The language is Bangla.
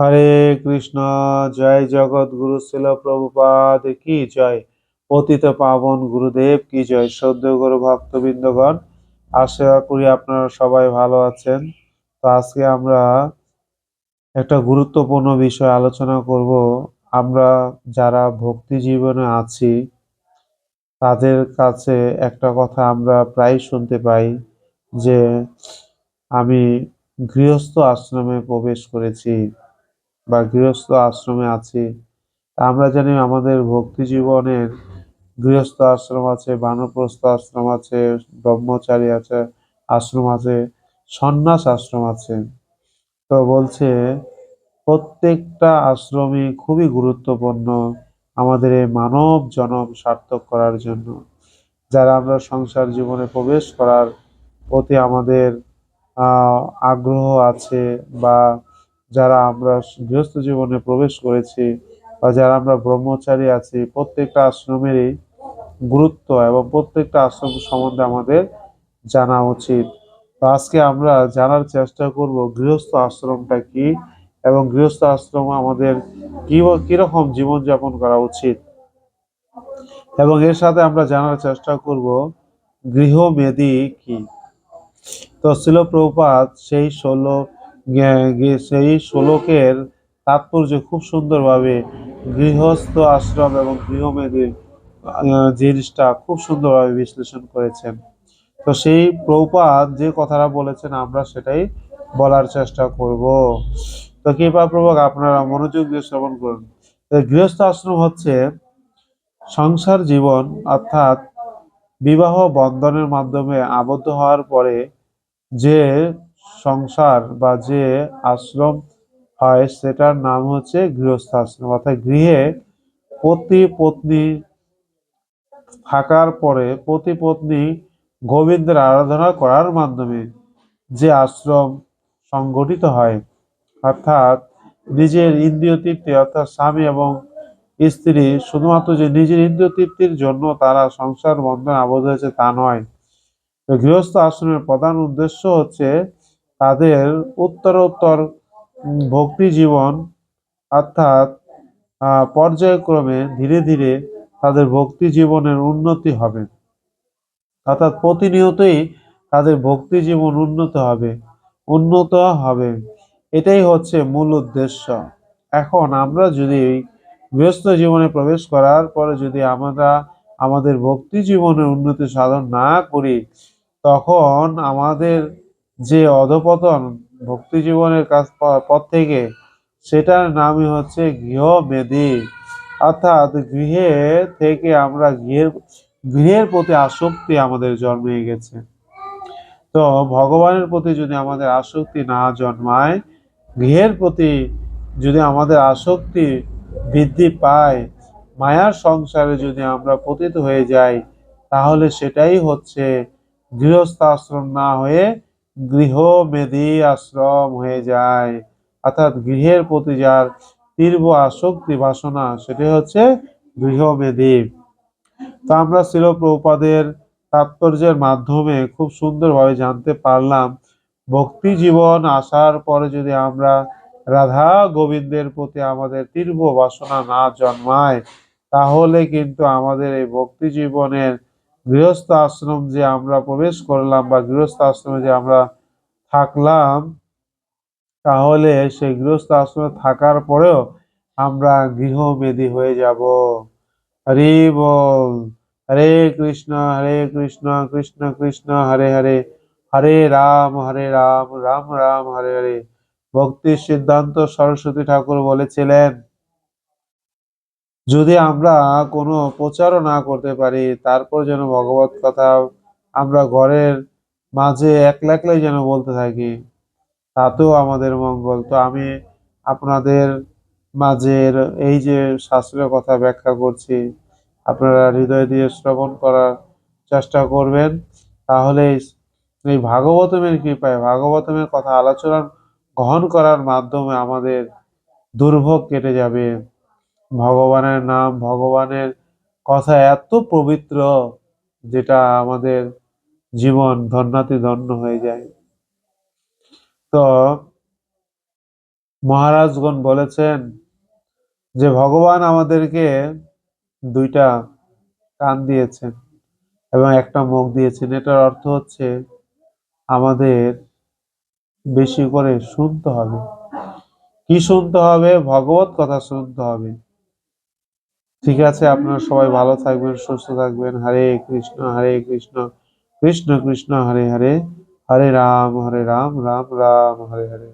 হরে কৃষ্ণ, জয় জগৎ গুরু শিল প্রভুপাদ কি জয়। পতিত পাবন গুরুদেব কি জয়। সদ্য গুরু ভক্তবৃন্দগণ, আশা করি আপনারা সবাই ভালো আছেন। তো আজকে আমরা একটা গুরুত্বপূর্ণ বিষয় আলোচনা করব। আমরা যারা ভক্তি জীবনে আছি, তাদের কাছে একটা কথা আমরা প্রায় শুনতে পাই যে, আমি গৃহস্থ আশ্রমে প্রবেশ করেছি। বা গৃহস্থ আশ্রমে আছি আমরা জানি আমাদের ভক্তি জীবনের গৃহস্থ আশ্রম আছে, বানপ্রস্থ আশ্রম আছে, ব্রহ্মচারী আছে, আশ্রম আছে, সন্ন্যাস আশ্রম আছে। তো বলছে, প্রত্যেকটা আশ্রমই খুবই গুরুত্বপূর্ণ আমাদের এই মানব জনম সার্থক করার জন্য। যারা আমরা সংসার জীবনে প্রবেশ করার প্রতি আমাদের আগ্রহ আছে বা যারা আমরা গৃহস্থ জীবনে প্রবেশ করেছি বা যারা আমরা ব্রহ্মচারী আছি, প্রত্যেকটা আশ্রমেরই গুরুত্ব এবং প্রত্যেকটা আশ্রম সম্বন্ধে আমাদের জানা উচিত। তো আজকে আমরা জানার চেষ্টা করব গৃহস্থ আশ্রমটা কি এবং গৃহস্থ আশ্রম আমাদের কি কীরকম জীবনযাপন করা উচিত। এবং এর সাথে আমরা জানার চেষ্টা করব গৃহমেদি কি। তো ছিল প্রপাত সেই ষোলো সেই শ্লোকের তাৎপর্য খুব সুন্দরভাবে গৃহস্থ আশ্রম এবং গৃহমেদের জিনিসটা খুব সুন্দরভাবে বিশ্লেষণ করেছেন। তো সেই প্রপাত যে কথাটা বলেছেন, আমরা সেটাই বলার চেষ্টা করব। তো কৃপা প্রভোগ আপনারা মনোযোগ দিয়ে শ্রবণ করুন। গৃহস্থ আশ্রম হচ্ছে সংসার জীবন, অর্থাৎ বিবাহ বন্ধনের মাধ্যমে আবদ্ধ হওয়ার পরে যে সংসার বা যে আশ্রম হয় সেটার নাম হচ্ছে গৃহস্থ আশ্রম অর্থাৎ গৃহে পতি পত্নী থাকার পরে পতি পত্নী গোবিন্দের আরাধনা করার মাধ্যমে যে আশ্রম সংগঠিত হয়, অর্থাৎ নিজের ইন্দ্রিয় তৃপ্তি, অর্থাৎ স্বামী এবং স্ত্রী শুধুমাত্র যে নিজের ইন্দ্রিয় তৃপ্তির জন্য তারা সংসার বন্ধন আবদ্ধ হয়েছে তা নয়। গৃহস্থ আশ্রমের প্রধান উদ্দেশ্য হচ্ছে তাদের উত্তরোত্তর ভক্তি জীবন অর্থাৎ পর্যায়ক্রমে ধীরে ধীরে তাদের ভক্তি জীবনের উন্নতি হবে। অর্থাৎ প্রতিনিয়তই তাদের ভক্তি জীবন উন্নত হবে উন্নত হবে। এটাই হচ্ছে মূল উদ্দেশ্য। এখন আমরা যদি গৃহস্থ জীবনে প্রবেশ করার পরে যদি আমরা আমাদের ভক্তি জীবনের উন্নতি সাধন না করি, তখন আমাদের যে অধপতন ভক্তি জীবনের কাছ পথ থেকে, সেটার নামই হচ্ছে গৃহ গৃহমেধি অর্থাৎ গৃহে থেকে আমরা গৃহের গৃহের প্রতি আসক্তি আমাদের জন্মে গেছে। তো ভগবানের প্রতি যদি আমাদের আসক্তি না জন্মায়, গৃহের প্রতি যদি আমাদের আসক্তি বৃদ্ধি পায়, মায়ার সংসারে যদি আমরা পতিত হয়ে যাই, তাহলে সেটাই হচ্ছে গৃহস্থ আশ্রম না হয়ে গৃহমেধি আশ্রম হয়ে যায়। অর্থাৎ গৃহের প্রতি যার তীব্র আসক্তি বাসনা, সেটি হচ্ছে গৃহমেধি তা আমরা শিল প্রপাদের তাৎপর্যের মাধ্যমে খুব সুন্দরভাবে জানতে পারলাম, ভক্তি জীবন আসার পরে যদি আমরা রাধা গোবিন্দের প্রতি আমাদের তীব্র বাসনা না জন্মায়, তাহলে কিন্তু আমাদের এই ভক্তি জীবনের গৃহস্থ আশ্রম যে আমরা প্রবেশ করলাম বা গৃহস্থ আশ্রমে যে আমরা থাকলাম, তাহলে সেই গৃহস্থ আশ্রমে থাকার পরেও আমরা গৃহমেধি হয়ে যাব। হরি বল। হরে কৃষ্ণ হরে কৃষ্ণ কৃষ্ণ কৃষ্ণ, হরে হরে। হরে রাম হরে রাম রাম রাম, হরে হরে। ভক্তির সিদ্ধান্ত সরস্বতী ঠাকুর বলেছিলেন। যদি আমরা কোনো প্রচারও না করতে পারি, তারপর যেন ভগবত কথা আমরা ঘরের মাঝে একলা একলাই যেন বলতে থাকি, তাতেও আমাদের মঙ্গল। তো আমি আপনাদের মাঝের এই যে শাস্ত্রের কথা ব্যাখ্যা করছি, আপনারা হৃদয় দিয়ে শ্রবণ করার চেষ্টা করবেন। তাহলে এই ভাগবতমের কৃপায়, ভাগবতমের কথা আলোচনা, গ্রহণ করার মাধ্যমে আমাদের দুর্ভোগ কেটে যাবে। ভগবানের নাম, ভগবানের কথা এত পবিত্র যেটা আমাদের জীবন ধন্যাতি ধন্য হয়ে যায়। তো মহারাজগণ বলেছেন যে, ভগবান আমাদেরকে দুইটা কান দিয়েছেন এবং একটা মুখ দিয়েছেন। এটার অর্থ হচ্ছে আমাদের বেশি করে শুনতে হবে। কি শুনতে হবে? ভগবত কথা শুনতে হবে। ঠিক আছে, আপনারা সবাই ভালো থাকবেন, সুস্থ থাকবেন। হরে কৃষ্ণ হরে কৃষ্ণ কৃষ্ণ কৃষ্ণ, হরে হরে হরে রাম হরে রাম রাম রাম, হরে হরে।